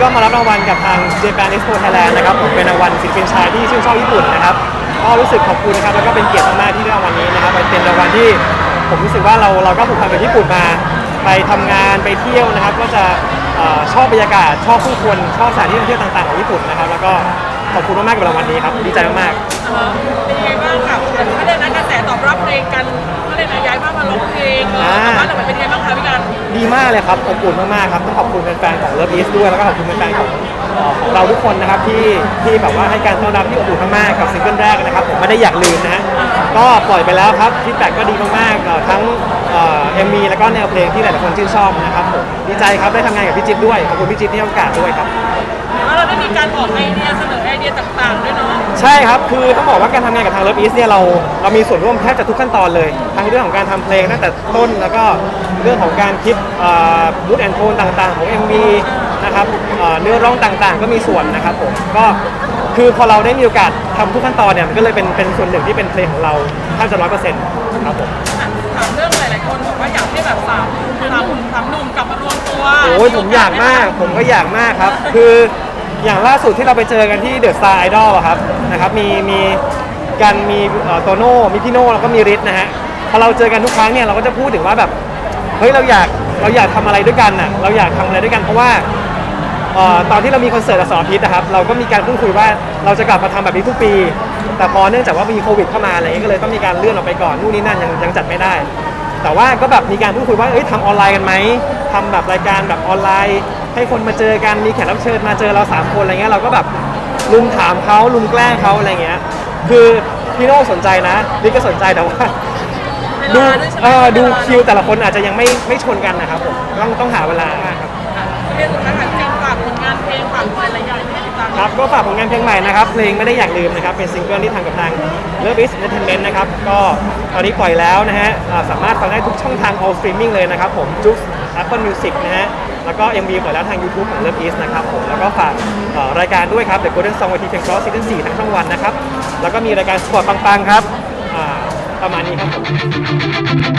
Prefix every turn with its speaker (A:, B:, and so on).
A: ก็มารับรางวัลกับทาง Japan Expo Thailand นะครับผมเป็นรางวัลศิลปินชายที่ชื่นชอบญี่ปุ่นนะครับก็รู้สึกขอบคุณนะครับแล้วก็เป็นเกียรติมากๆที่ได้รางวัลนี้นะครับเป็นรางวัลที่ผมรู้สึกว่าเราเราก็ผูกพันกับญี่ปุ่นมา ไปทำงานไปเที่ยวนะครับ ก็จะเอ่อชอบบรรยากาศชอบผู้คนชอบสถานที่ท่องเที่ยวต่างๆของญี่ปุ่นนะครับ แล้วก็ขอบคุณมากๆกับรางวัลนี้ครับดีใจมาก
B: อ่าเป็นากเลยค
A: รับอบอุ่นมากๆครับต้องขอบคุณแฟนๆของ Love East ด้วยแล้วก็ขอบคุณแฟนๆของเอ่อของเราทุกคนนะครับที่ที่แบบว่าให้การต้อนรับที่อบอุ่นมากๆกับซิงเกิลแรกนะครับผมไม่ได้อยากลืมนะฮะก็ปล่อยไปแล้วครับฟีดแบ็กก็ดีมากๆเอ่อทั้งเอ็มมีแล้วก็แนวเพลงที่หลายๆคนชื่นชอบนะครับผมดีใจครับได้ทำงานกับพี่จิ๊บด้วยขอบคุณพี่จิ๊บที่ให้โอกาสด้วยครับ
B: แล้วเราได้มีการออกไอเดียเสนอไอเดียต่างๆด้วยเนาะ
A: ใช่ครับ คือต้องบอกว่าการทำงานกับทาง Love East เนี่ยเราเรามีส่วนร่วมแทบจะทุกขั้นตอนเลย ทั้งเรื่องของการทำเพลงตั้งแต่ต้นแล้วก็เรื่องของการคิดบูธแอนโทนต่างๆ ของ MV นะครับเอ่อเนื้อร้องต่างๆ ก็มีส่วนนะครับผมก็คือพอเราได้มีโอกาสทำทุกขั้นตอนเนี่ยมันก็เลยเป็นเป็นส่วนหนึ่งที่เป็นเพลงของเราแทบจะร้อยเปอร์เซ็นต์ครับผม
B: อะถามเรื่องหลายๆคนบอกว่าอยากให้แบบสามสามสามหนุ่มกลับมารวมตัว
A: โอ้ยผมอยากมาก ผมก็อยากมากครับ คือ อย่างล่าสุดที่เราไปเจอกันที่เดอะ t ตาร์ไอดอลครับนะครับมีมีกันมีโตโน่มีพี่โน่แล้วก็มีริทนะฮะพอเราเจอกันทุกครั้งเนี่ยเราก็จะพูดถึงว่าแบบเฮ้ยเราอยากเราอยากทำอะไรด้วยกันน่ะเราอยากทำอะไรด้วยกันเพราะว่าออตอนที่เรามีคอนเสิร์ตอสรพิษนะครับเราก็มีการพูดคุยว่าเราจะกลับมาทำแบบนี้ทุกปี แต่พอเนื่องจากว่ามีโควิดเข้ามาอะไรเงี้ยก็เลยต้องมีการเลื่อนออกไปก่อนนู่นนี่นั่นยังยังจัดไม่ได้ แต่ว่าก็แบบมีการพูดคุยว่าเอ้ยทำออนไลน์กันไหมทำแบบรายการแบบออนไลน์ ให้คนมาเจอกันมีแขกรับเชิญมาเจอเราสามคนอะไรเงี้ยเราก็แบบลุมถามเขาลุมแกล้งเขาอะไรเงี้ยคือพี่โน่สนใจนะลิกก็สนใจแต่ว่า
B: เว
A: ดู
B: ลาด้วยใช่ไหม
A: เออดูคิวแต่ละคนอาจจะยังไม่ไม่ชนกันนะครับผมต้องต้องหาเวลาครับ
B: อะเรื่องสุดท้ายค่ะจริงฝากผลงานเพลงฝากอะไรหลายอย่างให้ติดตาม
A: ครับก็ฝากผลงานเพลงใหม่นะครับเพลงไม่ได้อยากลืมนะครับเป็นซิงเกิลที่ทำกับทาง Love is Entertainment นะครับก็ตอนนี้ปล่อยแล้วนะฮะอ่าสามารถฟังได้ทุกช่องทาง all streaming เลยนะครับผมจุ๊ Apple Music นะฮะ แล้วก็ MV ปล่อยแล้วทาง YouTube ของ Love is นะครับผมแล้วก็ฝากรายการด้วยครับ The Golden Song วันทีเพลงครอสซีซั่น4ทั้งช่องวันนะครับ แล้วก็มีรายการสปอร์ตปังๆครับประมาณนี้ครับผม